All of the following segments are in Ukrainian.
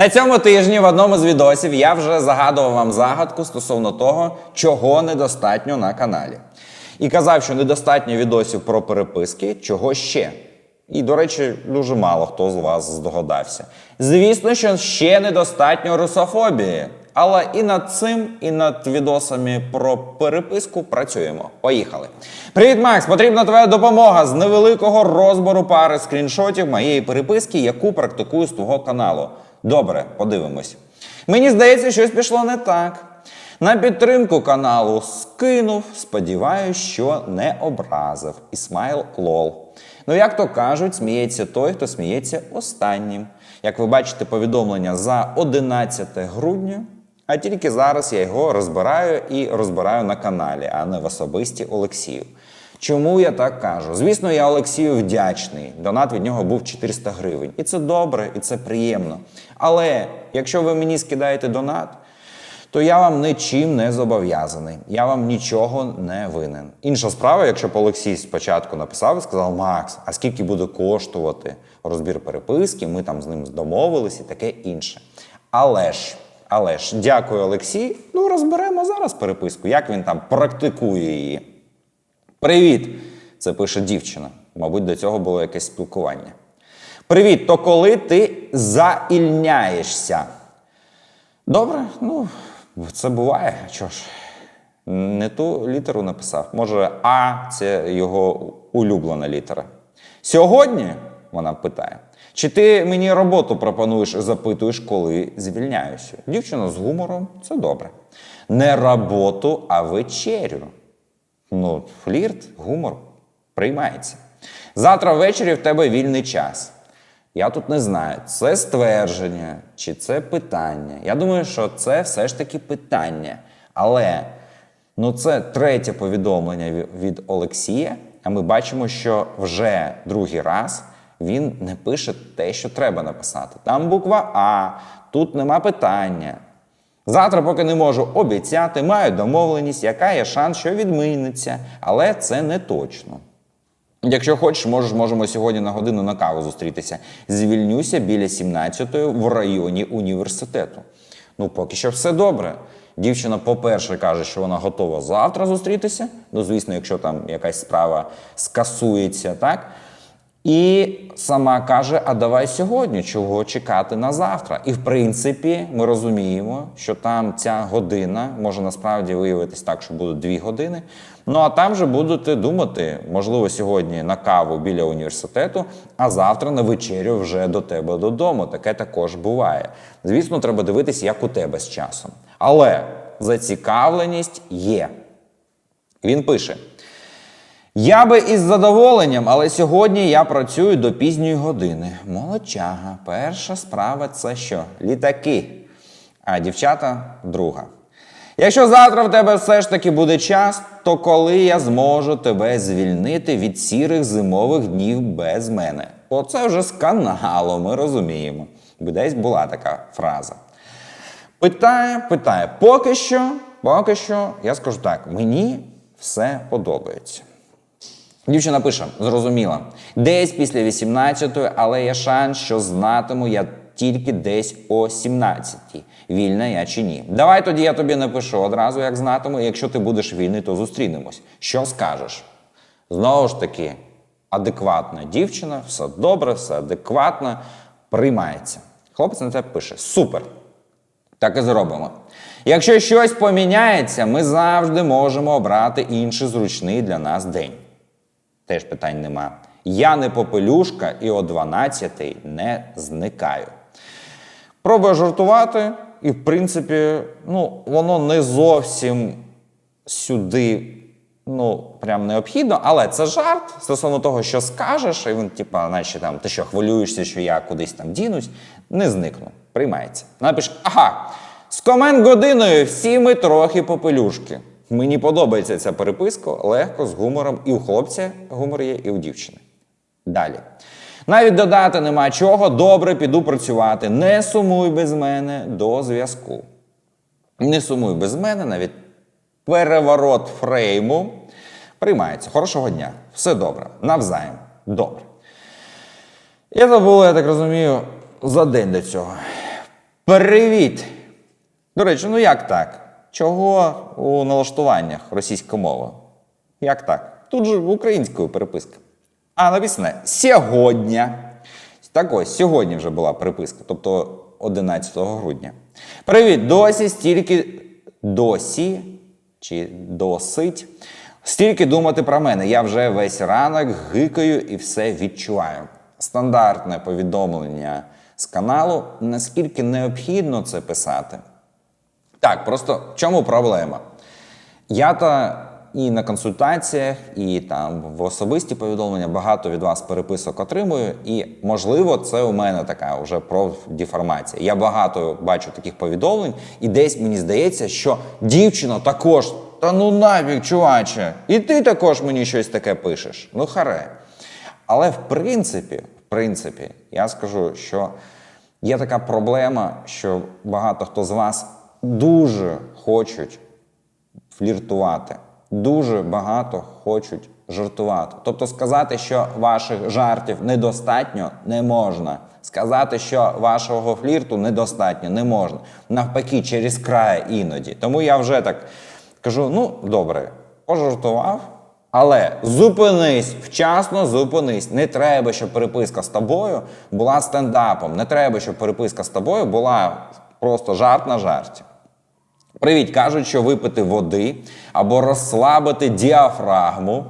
На цьому тижні в одному з відосів я вже загадував вам загадку стосовно того, чого недостатньо на каналі. І казав, що недостатньо відосів про переписки, чого ще. І, до речі, дуже мало хто з вас здогадався. Звісно, що ще недостатньо русофобії. Але і над цим, і над відосами про переписку працюємо. Поїхали. Привіт, Макс! Потрібна твоя допомога з невеликого розбору пари скріншотів моєї переписки, яку практикую з твого каналу. Добре, подивимось. Мені здається, щось пішло не так. На підтримку каналу скинув, сподіваюсь, що не образив. І смайл лол. Ну, як то кажуть, сміється той, хто сміється останнім. Як ви бачите, повідомлення за 11 грудня, а тільки зараз я його розбираю і розбираю на каналі, а не в особисті Олексію. Чому я так кажу? Звісно, я Олексію вдячний. Донат від нього був 400 гривень. І це добре, і це приємно. Але якщо ви мені скидаєте донат, то я вам нічим не зобов'язаний. Я вам нічого не винен. Інша справа, якщо б Олексій спочатку написав і сказав: Макс, а скільки буде коштувати розбір переписки, ми там з ним домовились і таке інше. Але ж, але ж, дякую, Олексій. Ну, розберемо зараз переписку, як він там практикує її. Привіт! Це пише дівчина. Мабуть, до цього було якесь спілкування. Привіт, то коли ти заільняєшся? Добре, ну, це буває. Чого ж? Не ту літеру написав. Може, А це його улюблена літера. Сьогодні, вона питає, чи ти мені роботу пропонуєш і запитуєш, коли звільняюся? Дівчина з гумором це добре. Не роботу, а вечерю. Ну, флірт, гумор приймається. Завтра ввечері в тебе вільний час. Я тут не знаю, це ствердження чи це питання. Я думаю, що це все ж таки питання. Але ну, це третє повідомлення від Олексія, а ми бачимо, що вже другий раз він не пише те, що треба написати. Там буква А, тут нема питання. Завтра, поки не можу обіцяти, маю домовленість, яка є шанс, що відміниться, але це не точно. Якщо хочеш, можеш, можемо сьогодні на годину на каву зустрітися. Звільнюся біля 17-ї в районі університету. Ну, поки що все добре. Дівчина, по-перше, каже, що вона готова завтра зустрітися. Ну, звісно, якщо там якась справа скасується, так? І сама каже: а давай сьогодні, чого чекати на завтра. І в принципі, ми розуміємо, що там ця година може насправді виявитись так, що будуть дві години. Ну а там же будете думати, можливо, сьогодні на каву біля університету, а завтра на вечерю вже до тебе додому. Таке також буває. Звісно, треба дивитися, як у тебе з часом. Але зацікавленість є. Він пише. Я би із задоволенням, але сьогодні я працюю до пізньої години. Молодчага. Перша справа це що? Літаки. А дівчата друга. Якщо завтра в тебе все ж таки буде час, то коли я зможу тебе звільнити від сірих зимових днів без мене? Оце вже з каналу, ми розуміємо. Десь була така фраза. Питає, питає. Поки що, поки що, я скажу так: мені все подобається. Дівчина пише: зрозуміла, десь після 18-ї, але є шанс, що знатиму я тільки десь о 17-й. Вільна я чи ні. Давай тоді я тобі напишу одразу, як знатиму. і Якщо ти будеш вільний, то зустрінемось. Що скажеш? Знову ж таки, адекватна дівчина, все добре, все адекватно, приймається. Хлопець на це пише: Супер! Так і зробимо. Якщо щось поміняється, ми завжди можемо обрати інший зручний для нас день. Теж питань нема. Я не попелюшка і о 12 не зникаю. Пробую жартувати, і, в принципі, ну, воно не зовсім сюди, ну, прям необхідно, але це жарт стосовно того, що скажеш, і він, типа, наче там, ти що хвилюєшся, що я кудись там дінусь, не зникну. Приймається. Напиш, ага, з комент годиною всі ми трохи попелюшки. Мені подобається ця переписка легко, з гумором. І у хлопця гумор є, і у дівчини. Далі. Навіть додати нема чого, добре піду працювати. Не сумуй без мене до зв'язку. Не сумуй без мене, навіть переворот фрейму приймається. Хорошого дня. Все добре. Навзаєм. Добре. Я забув, я так розумію, за день до цього. Привіт! До речі, ну як так? Чого у налаштуваннях російська мова? Як так? Тут же українською переписка. А написано сьогодні. Так ось, сьогодні вже була переписка, тобто 11 грудня. Привіт! Досі стільки досі чи досить. Стільки думати про мене. Я вже весь ранок гикаю і все відчуваю. Стандартне повідомлення з каналу. Наскільки необхідно це писати? Так, просто в чому проблема? Я та і на консультаціях, і там в особисті повідомлення багато від вас переписок отримую, і можливо, це у мене така вже профдеформація. Я багато бачу таких повідомлень, і десь мені здається, що дівчина також, та ну нафіг, чуваче, і ти також мені щось таке пишеш. Ну харе. Але в принципі, в принципі, я скажу, що є така проблема, що багато хто з вас дуже хочуть фліртувати. Дуже багато хочуть жартувати. Тобто сказати, що ваших жартів недостатньо, не можна. Сказати, що вашого флірту недостатньо, не можна. Навпаки, через край іноді. Тому я вже так кажу: ну, добре, пожартував, але зупинись, вчасно зупинись. Не треба, щоб переписка з тобою була стендапом. Не треба, щоб переписка з тобою була просто жарт на жарті. Привіт, кажуть, що випити води або розслабити діафрагму,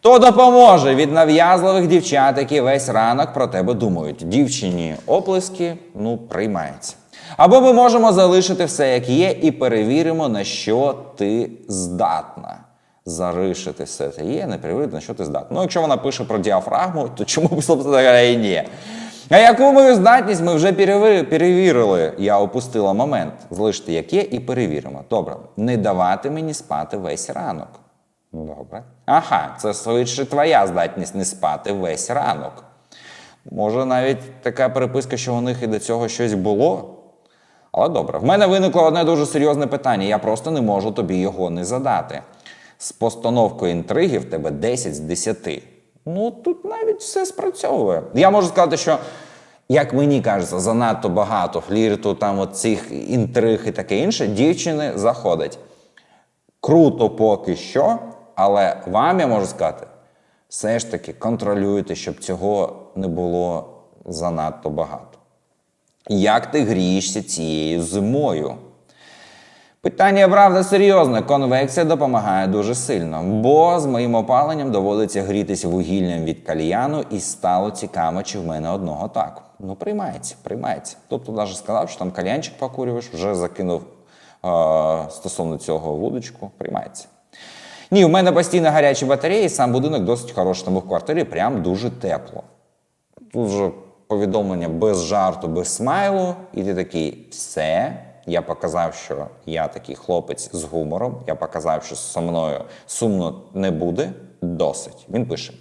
то допоможе від нав'язливих дівчат, які весь ранок про тебе думають. Дівчині оплески, ну, приймається. Або ми можемо залишити все, як є, і перевіримо, на що ти здатна. Заришити все це є, не перевірити, на що ти здатна. Ну, якщо вона пише про діафрагму, то чому б, собственно говоря, і ні? А яку мою здатність ми вже перевірили. Я опустила момент. Залишити як є і перевіримо. Добре, не давати мені спати весь ранок. Добре. Ага, це швидше твоя здатність не спати весь ранок. Може, навіть така переписка, що у них і до цього щось було. Але добре, в мене виникло одне дуже серйозне питання. Я просто не можу тобі його не задати. З постановкою інтриги в тебе 10 з 10. Ну, тут навіть все спрацьовує. Я можу сказати, що, як мені кажеться, занадто багато флірту, там от цих інтриг і таке інше, дівчини заходять. Круто поки що, але вам я можу сказати, все ж таки контролюйте, щоб цього не було занадто багато. Як ти грієшся цією зимою? Питання правда серйозне. Конвекція допомагає дуже сильно, бо з моїм опаленням доводиться грітися вугіллям від кальяну, і стало цікаво, чи в мене одного так. Ну, приймається, приймається. Тобто, навіть сказав, що там кальянчик покурюєш, вже закинув е- стосовно цього вудочку, приймається. Ні, у мене постійно гарячі батареї, сам будинок досить хороший, тому в квартирі прям дуже тепло. Тут же повідомлення без жарту, без смайлу, і ти такий, все. Я показав, що я такий хлопець з гумором. Я показав, що зі мною сумно не буде. Досить. Він пише: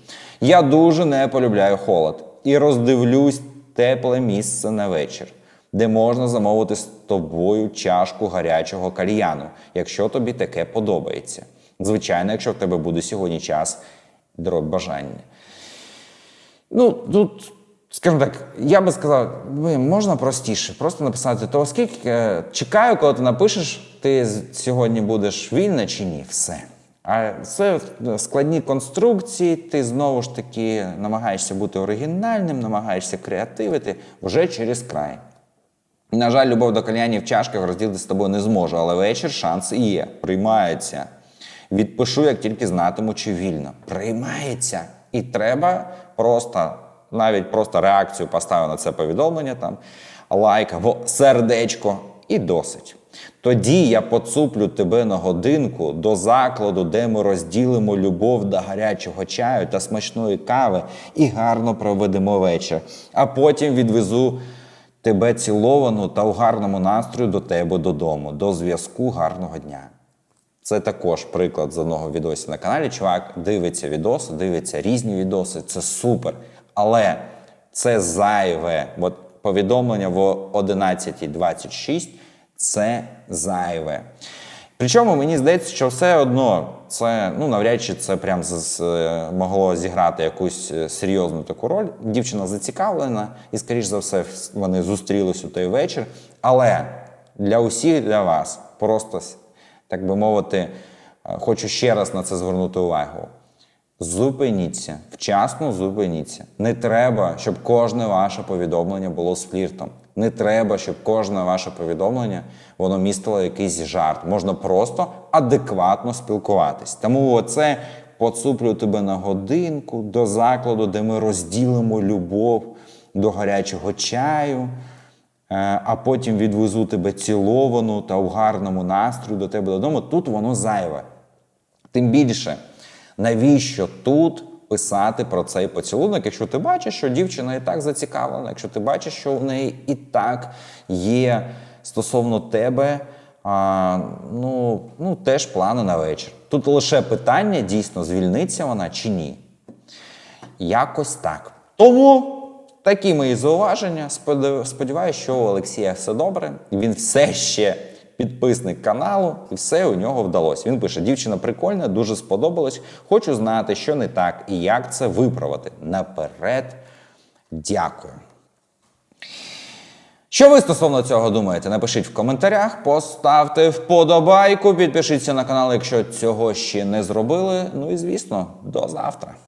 Я дуже не полюбляю холод і роздивлюсь тепле місце на вечір, де можна замовити з тобою чашку гарячого кальяну, якщо тобі таке подобається. Звичайно, якщо в тебе буде сьогодні час, дроб бажання. Ну, тут, скажімо так, я би сказав, можна простіше, просто написати, то оскільки е, чекаю, коли ти напишеш, ти сьогодні будеш вільна чи ні, все. А це складні конструкції, ти знову ж таки намагаєшся бути оригінальним, намагаєшся креативити вже через край. На жаль, любов до кальянів в чашках розділити з тобою не зможу, але вечір шанс є. Приймається. Відпишу, як тільки знатиму, чи вільно. Приймається. І треба просто, навіть просто реакцію поставив на це повідомлення, там, лайк або сердечко, і досить. Тоді я поцуплю тебе на годинку до закладу, де ми розділимо любов до гарячого чаю та смачної кави і гарно проведемо вечір. А потім відвезу тебе ціловану та у гарному настрою до тебе додому. До зв'язку гарного дня. Це також приклад з одного відосу на каналі. Чувак дивиться відоси, дивиться різні відоси, це супер. Але це зайве. От повідомлення в 11.26 це зайве. Причому мені здається, що все одно це ну навряд чи це прям з, е, могло зіграти якусь е, серйозну таку роль. Дівчина зацікавлена, і, скоріш за все, вони зустрілись у той вечір. Але для усіх для вас просто, так би мовити, е, хочу ще раз на це звернути увагу. Зупиніться, вчасно зупиніться. Не треба, щоб кожне ваше повідомлення було з фліртом. Не треба, щоб кожне ваше повідомлення воно містило якийсь жарт. Можна просто адекватно спілкуватись. Тому оце поцуплю тебе на годинку до закладу, де ми розділимо любов до гарячого чаю. Е, а потім відвезу тебе ціловану та в гарному настрою до тебе додому. Тут воно зайве. Тим більше, навіщо тут писати про цей поцілунок, якщо ти бачиш, що дівчина і так зацікавлена, якщо ти бачиш, що в неї і так є стосовно тебе. А, ну, ну, теж плани на вечір. Тут лише питання, дійсно, звільниться вона чи ні. Якось так. Тому такі мої зауваження. Сподіваюся, що у Олексія все добре. Він все ще підписник каналу, і все у нього вдалося. Він пише: дівчина прикольна, дуже сподобалось. Хочу знати, що не так і як це виправити. Наперед, дякую. Що ви стосовно цього думаєте? Напишіть в коментарях, поставте вподобайку, підпишіться на канал, якщо цього ще не зробили. Ну і звісно, до завтра.